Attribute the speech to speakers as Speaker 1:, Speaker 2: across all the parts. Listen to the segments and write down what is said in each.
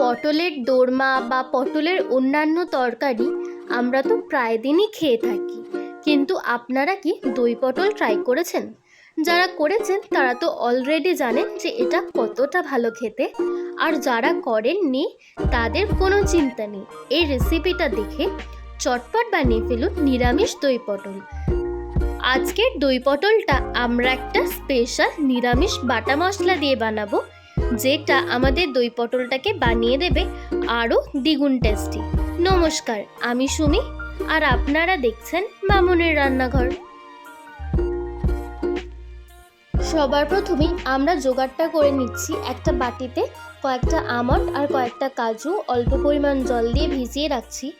Speaker 1: পটলের দোরমা বা পটলের অন্যান্য তরকারি আমরা তো প্রায় দিনই খেয়ে থাকি। কিন্তু আপনারা কি দই পটল ট্রাই করেছেন? যারা করেছেন, তারা তো অলরেডি জানেন যে এটা কতটা ভালো খেতে। আর যারা করেননি, তাদের কোনো চিন্তা নেই। এই রেসিপিটা দেখে চটপট বানিয়ে ফেলুন নিরামিষ দই পটল। আজকের দই পটলটা আমরা একটা স্পেশাল নিরামিষ বাটা মশলা দিয়ে বানাবো। যেটা আমাদের দই পটলটাকে বানিয়ে দেবে আরও দ্বিগুণ টেস্টি। নমস্কার, আমি সুমি, আর আপনারা দেখছেন মামুনের রান্নাঘর। সবার প্রথমেই আমরা জোগাড়টা করে নিচ্ছি একটা বাটিতে কয়েকটা আমন্ড আর কয়েকটা কাজু অল্প পরিমাণ জল দিয়ে ভিজিয়ে রাখছি।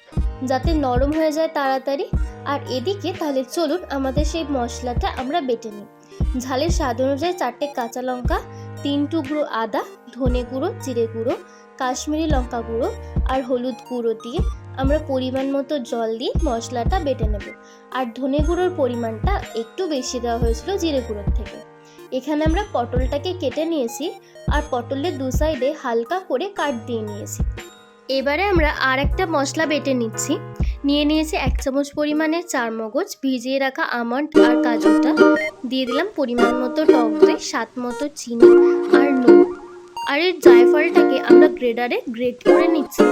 Speaker 1: যাতে নরম হয়ে যায় তাড়াতাড়ি। আর এদিকে তাহলে চলুন আমাদের সেই মশলাটা আমরা বেটে নিই। ঝালের স্বাদ অনুযায়ী চারটে কাঁচা লঙ্কা, তিন টুকরো আদা, ধনে গুঁড়ো, জিরে গুঁড়ো, কাশ্মীরি লঙ্কা গুঁড়ো আর হলুদ গুঁড়ো দিয়ে আমরা পরিমাণ মতো জল দিয়ে মশলাটা বেটে নেব। আর ধনে গুঁড়োর পরিমাণটা একটু বেশি দেওয়া হয়েছিল জিরে গুঁড়োর থেকে। এখানে আমরা পটলটাকে কেটে নিয়েছি আর পটলের দু সাইডে হালকা করে কাট দিয়ে নিয়েছি। এবারে আমরা আর একটা মশলা বেটে নিচ্ছি। নিয়ে নিয়েছি এক চামচ পরিমাণে চার মগজ ভিজিয়ে রাখা আমন্ড আর কাজুটা। দিয়ে দিলাম পরিমাণ মতো টক দই, স্বাদ মতো চিনি আর নুন। আর এই জায়ফলটাকে আমরা গ্রেডারে গ্রেড করে নিচ্ছি।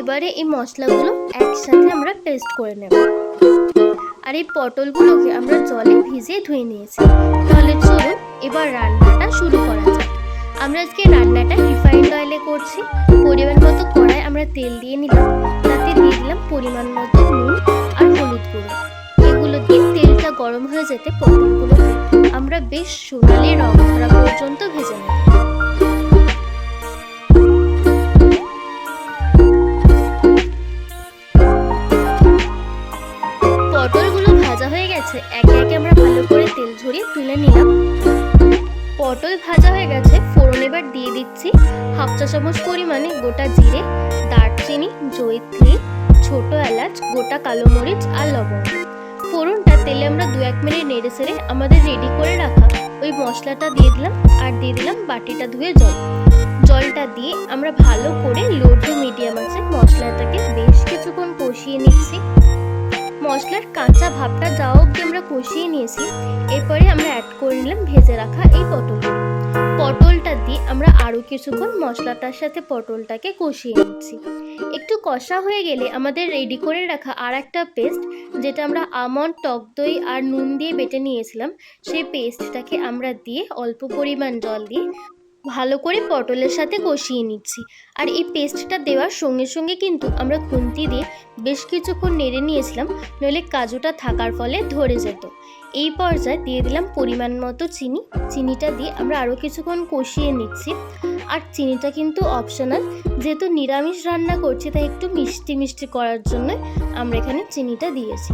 Speaker 1: এবারে এই মশলাগুলো একসাথে আমরা পেস্ট করে নেব। আর এই পটলগুলোকে আমরা জলে ভিজিয়ে ধুয়ে নিয়েছি। তাহলে চলুন এবার রান্নাটা শুরু করা যাক। আমরা আজকে রান্নাটা রিফাইন্ড অয়েলে করছি। পরিমাণ মতো কড়াই আমরা তেল দিয়ে নিলাম। তাতে দিয়ে দিলাম পরিমাণ মতো নুন আর হলুদ গুঁড়ো। এগুলো দিয়ে তেলটা গরম হয়ে যেতে পটলগুলোকে আমরা বেশ সোনালি রং ধরা পর্যন্ত ভেজে নেব। পটলগুলো ভাজা হয়ে গেছে। একে একে আমরা ভালো করে তেল ঝরিয়ে তুলে নিলাম। পটল ভাজা হয়ে গেছে। দিয়ে দিচ্ছি। হাফ চা চামচ পরিমাণে গোটা জিরে, দারচিনি, জয়িত্রী, ছোট এলাচ, গোটা কালো মরিচ আর লবঙ্গ ফোড়নটা তেলে আমরা দু এক মিনিট নেড়ে সেড়ে আমাদের রেডি করে রাখা ওই মশলাটা দিয়ে দিলাম আর দিয়ে দিলাম বাটিটা ধুয়ে জল। জলটা দিয়ে আমরা ভালো করে লো কাঁচা ভাবটা যাওয়া অব্দি আমরা কষিয়ে নিয়েছি। এরপরে আমরা অ্যাড করে নিলাম ভেজে রাখা এই পটলগুলো পটলটা দিয়ে আমরা আরও কিছুক্ষণ মশলাটার সাথে পটলটাকে কষিয়ে নিচ্ছি। একটু কষা হয়ে গেলে আমাদের রেডি করে রাখা আর একটা পেস্ট যেটা আমরা আমন্ড, টক দই আর নুন দিয়ে বেটে নিয়েছিলাম, সেই পেস্টটাকে আমরা দিয়ে অল্প পরিমাণ জল দিয়ে ভালো করে পটলের সাথে কষিয়ে নিচ্ছি। আর এই পেস্টটা দেওয়ার সঙ্গে সঙ্গে কিন্তু আমরা খুন্তি দিয়ে বেশ কিছুক্ষণ নেড়ে নিয়েছিলাম, নইলে কাজুটা থাকার ফলে ধরে যেত। এই পর্যায়ে দিয়ে দিলাম পরিমাণ মতো চিনি। চিনিটা দিয়ে আমরা আরও কিছুক্ষণ কষিয়ে নিচ্ছি। আর চিনিটা কিন্তু অপশনাল যেহেতু নিরামিষ রান্না করছি, তাই একটু মিষ্টি মিষ্টি করার জন্য আমরা এখানে চিনিটা দিয়েছি।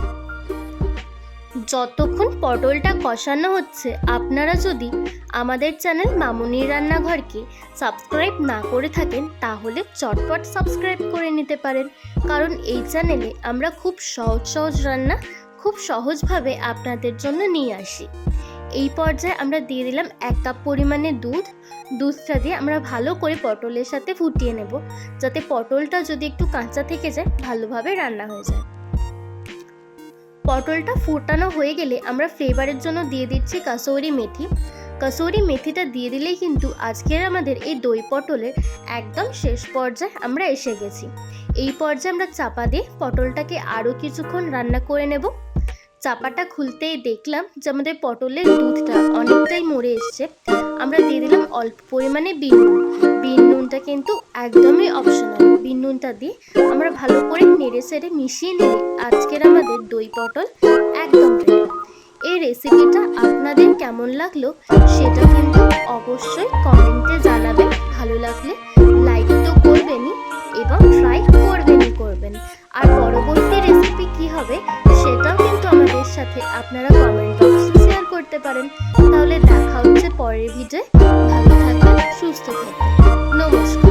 Speaker 1: যতক্ষণ পটলটা কষানো হচ্ছে, আপনারা যদি আমাদের চ্যানেল মামুনির রান্নাঘরকে সাবস্ক্রাইব না করে থাকেন, তাহলে চটপট সাবস্ক্রাইব করে নিতে পারেন। কারণ এই চ্যানেলে আমরা খুব সহজ সহজ রান্না খুব সহজভাবে আপনাদের জন্য নিয়ে আসি। এই পর্যায়ে আমরা দিয়ে দিলাম এক কাপ পরিমাণে দুধ। দুধটা দিয়ে আমরা ভালো করে পটলের সাথে ফুটিয়ে নেব, যাতে পটলটা যদি একটু কাঁচা থেকে যায়, ভালোভাবে রান্না হয়ে যায়। পটলটা ফোটানো হয়ে গেলে আমরা ফ্লেভারের জন্য দিয়ে দিচ্ছি কাসৌরি মেথি। কাসৌরি মেথিটা দিয়ে দিলেই কিন্তু আজকের আমাদের এই দই পটলের একদম শেষ পর্যায়ে আমরা এসে গেছি। এই পর্যায়ে আমরা চাপা দিয়ে পটলটাকে আরও কিছুক্ষণ রান্না করে নেব। চাপাটা খুলতেই দেখলাম যে আমাদের পটলের দুধটা অনেকটাই মরে এসছে। আমরা দিয়ে দিলাম অল্প পরিমাণে বিন বিন নুনটা কিন্তু একদমই অপশনাল বিন নুনটা দিয়ে আমরা ভালো করে নেড়ে সেড়ে মিশিয়ে নিলে আজকের আমাদের দই পটল একদম রেডি এই রেসিপিটা আপনাদের কেমন লাগল সেটা কিন্তু অবশ্যই কমেন্টে জানাবেন। ভালো লাগলে লাইক তো করবেনই এবং ট্রাই করবেনই করবেন। আর পরবর্তী রেসিপি কি হবে সাথে আপনারা কমেন্ট বক্সে শেয়ার করতে পারেন। তাহলে দেখা হচ্ছে পরের ভিডিও ভালো থাকবেন, সুস্থ থাকবেন। নমস্কার।